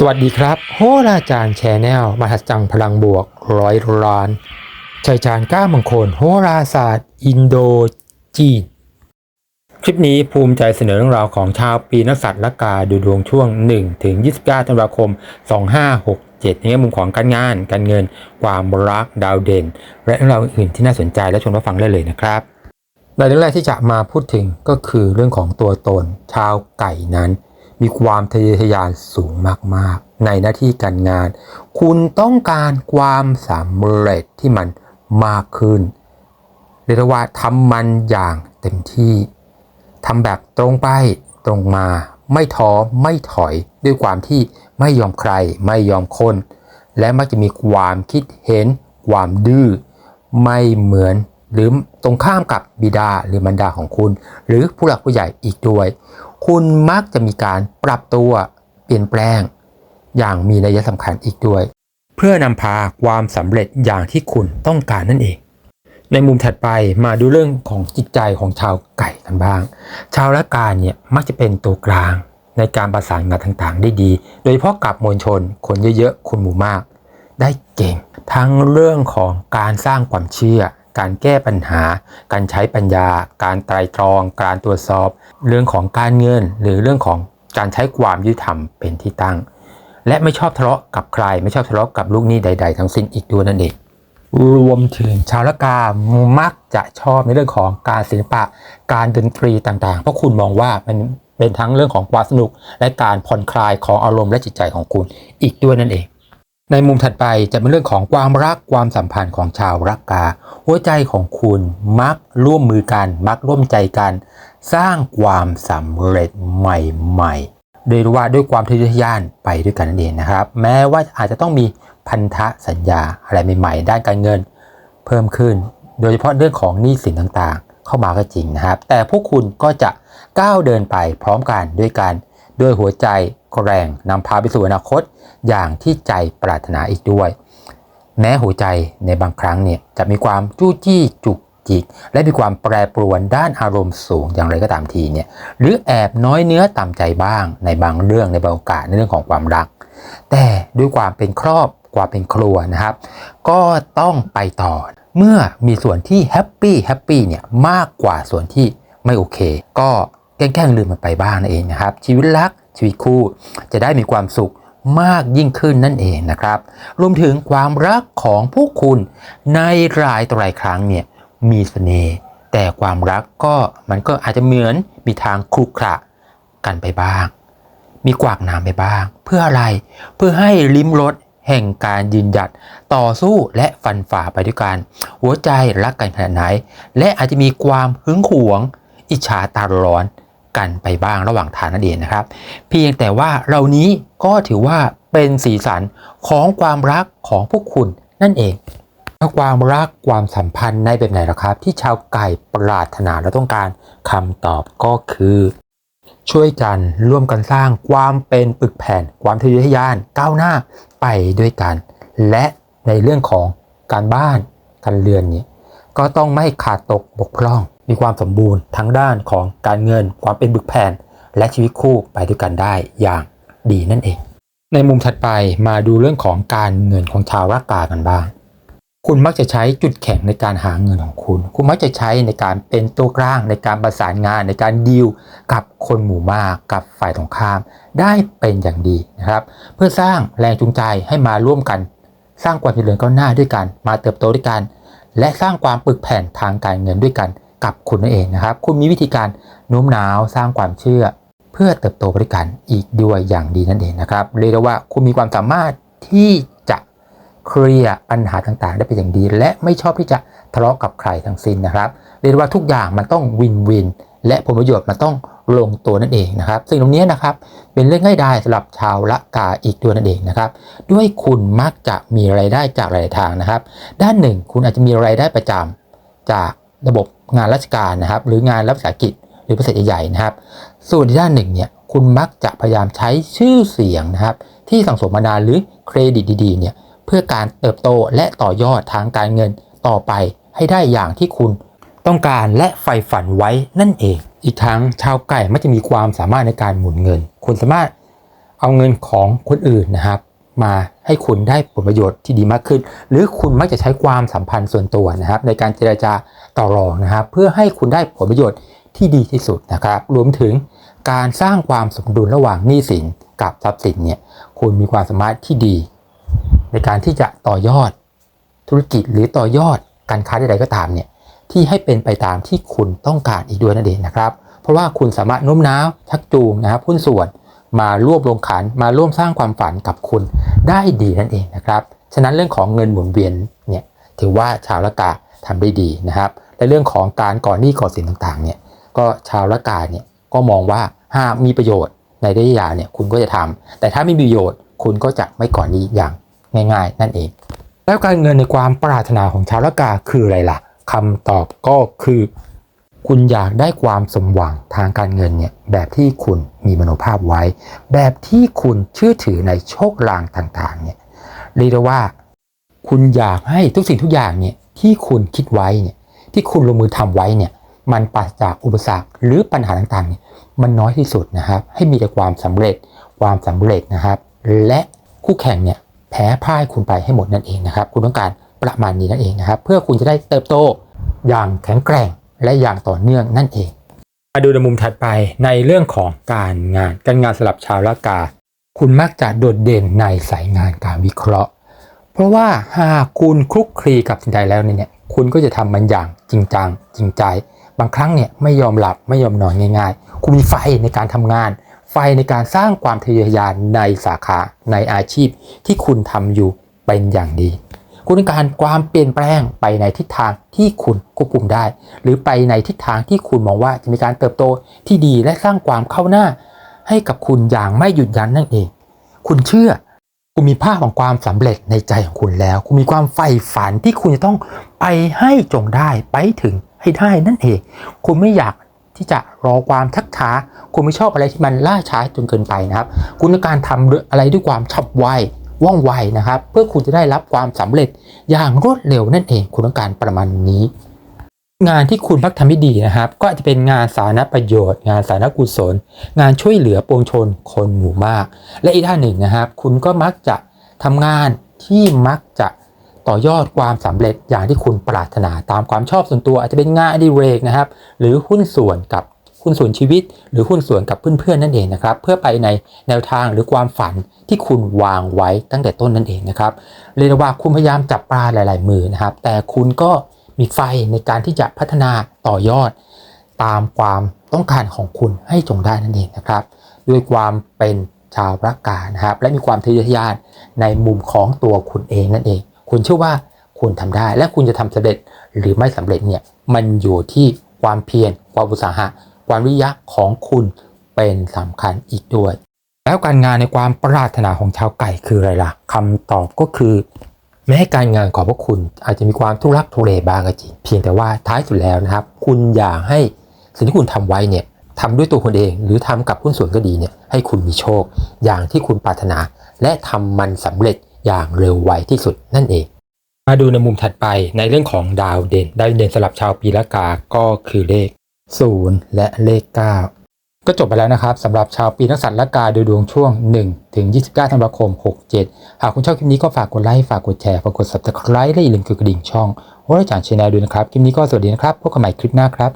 สวัสดีครับ โหราจารย์แชนแนลมหัศจรรย์พลังบวกร้อยล้านชัยจารย์ก้ามงคล โหราศาสตร์ อินโดจีน คลิปนี้ภูมิใจเสนอเรื่องราวของชาวปีนักษัตว์ละกาดูดวงช่วง 1 ถึง 29ธันวาคม 2567ในแง่มุมของการงาน การเงิน ความรักดาวเด่น และเรื่องราวอื่นที่น่าสนใจและชวนรับฟังได้เลยนะครับในเรื่องแรกที่จะมาพูดถึงก็คือเรื่องของตัวตนชาวไก่นั้น มีความทะเยอทะยานสูงมากๆ ในหน้าที่การงาน คุณต้องการความสำเร็จที่มันมากขึ้นเรียกว่าทำมันอย่างเต็มที่ทำแบบตรงไปตรงมา ไม่ท้อไม่ถอยด้วยความที่ไม่ยอมใคร ไม่ยอมคน และมักจะมีความคิดเห็น ความดื้อไม่เหมือน หรือตรงข้ามกับบิดาหรือมารดาของคุณ หรือผู้หลักผู้ใหญ่อีกด้วย คุณมักจะมีการปรับตัวเปลี่ยนแปลง อย่างมีนัยสำคัญอีกด้วย เพื่อนำพาความสำเร็จอย่างที่คุณต้องการนั่นเอง ในมุมถัดไปมาดูเรื่องของจิตใจของชาวไก่กันบ้าง ชาวละกาเนี่ยมักจะเป็นตัวกลางในการประสานงานต่างๆ ได้ดี โดยเฉพาะกับมวลชน คนเยอะๆ คนหมู่มาก ได้เก่ง ทั้งเรื่องของการสร้างความเชื่อ การแก้ปัญหา การใช้ปัญญา การไตรตรอง การตรวจสอบ เรื่องของการเงิน หรือเรื่องของการใช้ความยุติธรรมเป็นที่ตั้ง และไม่ชอบทะเลาะกับใคร ไม่ชอบทะเลาะกับลูกหนี้ใด ๆ ทั้งสิ้นอีกด้วยนั่นเองรวมถึงชาวละกามักจะชอบในเรื่องของการศิลปะ การดนตรีต่างๆ เพราะคุณมองว่ามันเป็นทั้งเรื่องของความสนุก และการผ่อนคลายของอารมณ์และจิตใจของคุณอีกด้วยนั่นเอง ในมุมถัดไปจะเป็นเรื่องของความรักความสัมพันธ์ของชาวรักกา หัวใจของคุณมักร่วมมือกัน มักร่วมใจกัน สร้างความสำเร็จใหม่ๆโดยว่าด้วยความทะเยอทะยานไปด้วยกันนั่นเองนะครับ แม้ว่าอาจจะต้องมีพันธะสัญญาอะไรใหม่ๆด้านการเงิน เพิ่มขึ้น โดยเฉพาะเรื่องของหนี้สินต่างๆ เข้ามาก็จริงนะครับ แต่พวกคุณก็จะก้าวเดินไปพร้อมกันด้วยกัน ด้วยหัวใจแกร่งนำพาไปสู่อนาคตอย่างที่ใจปรารถนาอีกด้วย แม้หัวใจในบางครั้งเนี่ยจะมีความจู้จี้จุกจิก และมีความแปรปรวนด้านอารมณ์สูงอย่างไรก็ตามทีเนี่ยหรือแอบน้อยเนื้อต่ำใจบ้าง ในบางเรื่องในบางโอกาสในเรื่องของความรัก แต่ด้วยความเป็นครอบความเป็นครัวนะครับ ก็ต้องไปต่อ เมื่อมีส่วนที่แฮปปี้แฮปปี้เนี่ยมากกว่าส่วนที่ไม่โอเค ก็ แกล้งๆลืมมันไปบ้างนั่นเองนะครับ ชีวิตรักชีวิตคู่จะได้มีความสุขมากยิ่งขึ้นนั่นเองนะครับ รวมถึงความรักของผู้คุณในรายต่อรายครั้งเนี่ยมีเสน่ห์แต่ความรักก็มันก็อาจจะเหมือนมีทางครุขระกันไปบ้าง มีกวากน้ำไปบ้าง เพื่ออะไรเพื่อให้ลิ้มรสแห่งการยืนหยัดต่อสู้และฟันฝ่าไปด้วยกัน หัวใจรักกันขนาดไหน และอาจจะมีความหึงหวง อิจฉาตาร้อน กันไปบ้างระหว่างทางนั่นเองนะครับ เพียงแต่ว่าเรานี้ก็ถือว่าเป็นสีสันของความรักของพวกคุณนั่นเองความรักความสัมพันธ์ในแบบไหนล่ะครับ ที่ชาวไก่ปรารถนาและต้องการคำตอบก็คือ ช่วยกันร่วมกันสร้างความเป็นปึกแผ่น ความทะเยอทะยานก้าวหน้าไปด้วยกัน และในเรื่องของการบ้านการเรือนเนี่ยก็ต้องไม่ขาดตกบกพร่อง มีความสมบูรณ์ทั้งด้านของการเงิน ความเป็นบึกแผ่น และชีวิตคู่ไปด้วยกันได้อย่างดีนั่นเอง ในมุมถัดไปมาดูเรื่องของการเงินของชาวรากากันบ้าง คุณมักจะใช้จุดแข็งในการหาเงินของคุณ คุณมักจะใช้ในการเป็นตัวกลางในการประสานงานในการดีลกับคนหมู่มากกับฝ่ายตรงข้าม ได้เป็นอย่างดีนะครับ เพื่อสร้างแรงจูงใจให้มาร่วมกัน สร้างความเจริญก้าวหน้าด้วยกัน มาเติบโตด้วยกัน และสร้างความปึกแผ่นทางการเงินด้วยกัน กับคุณนั่นเองนะครับ คุณมีวิธีการโน้มน้าวสร้างความเชื่อ เพื่อเติบโตไปด้วยกันอีกด้วยอย่างดีนั่นเองนะครับ เรียกได้ว่าคุณมีความสามารถที่จะเคลียร์ปัญหาต่างๆ ได้เป็นอย่างดี และไม่ชอบที่จะทะเลาะกับใครทั้งสิ้นนะครับ เรียกว่าทุกอย่างมันต้องวินวิน และผลประโยชน์มันต้องลงตัวนั่นเองนะครับสิ่งตรงนี้นะครับเป็นเรื่องง่ายดายสำหรับชาวละกาอีกตัวนั่นเองนะครับ ด้วยคุณมักจะมีรายได้จากหลายทางนะครับ ด้านหนึ่งคุณอาจจะมีรายได้ประจำจาก ระบบงานราชการนะครับ หรืองานรับวิสาหกิจหรือบริษัทใหญ่ๆนะครับ ส่วนด้านหนึ่งเนี่ยคุณมักจะพยายามใช้ชื่อเสียงนะครับ ที่สังสมมานานหรือเครดิตดีๆเนี่ยเพื่อการเติบโตและต่อยอดทางการเงินต่อไปให้ได้อย่างที่คุณต้องการและใฝ่ฝันไว้นั่นเอง อีกทั้งชาวไก่ไม่จะมีความสามารถในการหมุนเงิน คุณสามารถเอาเงินของคนอื่นนะครับ มาให้คุณได้ผลประโยชน์ที่ดีมากขึ้น หรือคุณมักจะใช้ความสัมพันธ์ส่วนตัวนะครับ ในการเจรจา ต่อรองนะครับ เพื่อให้คุณได้ผลประโยชน์ที่ดีที่สุดนะครับ รวมถึงการสร้างความสมดุลระหว่างหนี้สินกับทรัพย์สินเนี่ยคุณมีความสามารถที่ดี ในการที่จะต่อยอดธุรกิจหรือต่อยอดการค้าใดๆก็ตามเนี่ยที่ให้เป็นไปตามที่คุณต้องการอีกด้วยนั่นเองนะครับ เพราะว่าคุณสามารถโน้มน้าวชักจูงนะครับหุ้นส่วนมาร่วมลงขันมาร่วมสร้างความฝันกับคุณได้ดีนั่นเองนะครับ ฉะนั้นเรื่องของเงินหมุนเวียนเนี่ยถือว่าชาวละกาทำได้ดีนะครับ และเรื่องของการก่อนหนี้ก่อสินต่างๆเนี่ยก็ชาวละกาเนี่ยก็มองว่าหากมีประโยชน์ในระยะยาวเนี่ยคุณก็จะทำแต่ถ้าไม่มีประโยชน์คุณก็จะไม่ก่อนหนี้อย่างง่าย ๆ นั่นเอง แล้วการเงินในความปรารถนาของชาวละกาคืออะไรล่ะคำตอบก็คือ คุณอยากได้ความสมหวังทางการเงินเนี่ยแบบที่คุณมีมโนภาพไว้ แบบที่คุณเชื่อถือในโชคลางต่างๆเนี่ยเรียกว่า คุณอยากให้ทุกสิ่งทุกอย่างเนี่ยที่คุณคิดไว้เนี่ย ที่คุณลงมือทำไว้เนี่ยมันปราศจากอุปสรรคหรือปัญหาต่างๆเนี่ยมันน้อยที่สุดนะครับ ให้มีแต่ความสำเร็จความสำเร็จนะครับ และคู่แข่งเนี่ยแพ้พ่ายคุณไปให้หมดนั่นเองนะครับ คุณต้องการประมาณนี้นั่นเองนะครับ เพื่อคุณจะได้เติบโตอย่างแข็งแกร่งและอย่างต่อเนื่องนั่นเอง มาดูในมุมถัดไปในเรื่องของการงานการงานสำหรับชาวละกา คุณมักจะโดดเด่นในสายงานการวิเคราะห์ เพราะว่าหากคุณคลุกคลีกับสิ่งใดแล้วเนี่ย คุณก็จะทำมันอย่างจริงจังจริงใจ บางครั้งเนี่ยไม่ยอมหลับไม่ยอมนอนง่าย ๆ คุณมีไฟในการทำงาน ไฟในการสร้างความทะเยอทะยานในสาขาในอาชีพที่คุณทำอยู่เป็นอย่างดี คุณต้องการความเปลี่ยนแปลงไปในทิศทางที่คุณควบคุมได้ หรือไปในทิศทางที่คุณมองว่าจะมีการเติบโตที่ดีและสร้างความเข้าหน้า ให้กับคุณอย่างไม่หยุดยั้งนั่นเอง คุณเชื่อ คุณมีภาพของความสำเร็จในใจของคุณแล้ว คุณมีความใฝ่ฝันที่คุณจะต้องไปให้จงได้ไปถึงให้ได้นั่นเอง คุณไม่อยากที่จะรอความทักช้า คุณไม่ชอบอะไรที่มันล่าช้าจนเกินไปนะครับ คุณต้องการทำอะไรด้วยความฉับไวว่องไวนะครับ เพื่อคุณจะได้รับความสำเร็จอย่างรวดเร็วนั่นเอง คุณต้องการประมาณนี้ งานที่คุณพักทำได้ดีนะครับ ก็อาจจะเป็นงานสาธารณประโยชน์ งานสาธารณกุศล งานช่วยเหลือปวงชนคนหมู่มาก และอีกด้านหนึ่งนะครับ คุณก็มักจะทำงานที่มักจะต่อยอดความสำเร็จอย่างที่คุณปรารถนาตามความชอบส่วนตัว อาจจะเป็นงานอดิเรกนะครับ หรือหุ้นส่วนกับหุ้นส่วนชีวิต หรือหุ้นส่วนกับเพื่อนๆนั่นเองนะครับ เพื่อไปในแนวทางหรือความฝันที่คุณวางไว้ตั้งแต่ต้นนั่นเองนะครับเรียกว่าคุณพยายามจับปลาหลาย ๆ มือนะครับ แต่คุณก็ มีไฟในการที่จะพัฒนาต่อยอด ตามความต้องการของคุณให้จงได้นั่นเองนะครับ ด้วยความเป็นชาวรักกานะครับ และมีความทะเยอทะยานในมุมของตัวคุณเองนั่นเอง คุณเชื่อว่าคุณทำได้ และคุณจะทำสำเร็จหรือไม่สำเร็จเนี่ยมันอยู่ที่ความเพียรความอุตสาหะ ความวิยะของคุณเป็นสำคัญอีกด้วย แล้วการงานในความปรารถนาของชาวไก่คืออะไรล่ะคำตอบก็คือ แม้การงานของพวกคุณอาจจะมีความทุรักทุเลบ้างก็จริงเพียงแต่ว่าท้ายสุดแล้วนะครับ คุณอยากให้สิ่งที่คุณทำไว้เนี่ยทำด้วยตัวคุณเองหรือทำกับหุ้นส่วนก็ดีเนี่ยให้คุณมีโชค อย่างที่คุณปรารถนา และทำมันสำเร็จอย่างเร็วไวที่สุดนั่นเอง มาดูในมุมถัดไปในเรื่องของดาวเด่นดาวเด่นสำหรับชาวปีละกาก็คือเลข 0 และเลข 9 ก็จบไปแล้วนะครับสำหรับชาวปีนักสัตว์และกาโดยดวงช่วง 1 ถึง 29 ธันวาคม 67 หากคุณชอบคลิปนี้ก็ฝากกดไลค์ฝากกดแชร์ฝากกด subscribe และอย่าลืมกดกระดิ่งช่องโอราจารย์ชาแนลด้วยนะครับ คลิปนี้ก็สวัสดีนะครับพบกันใหม่คลิปหน้าครับ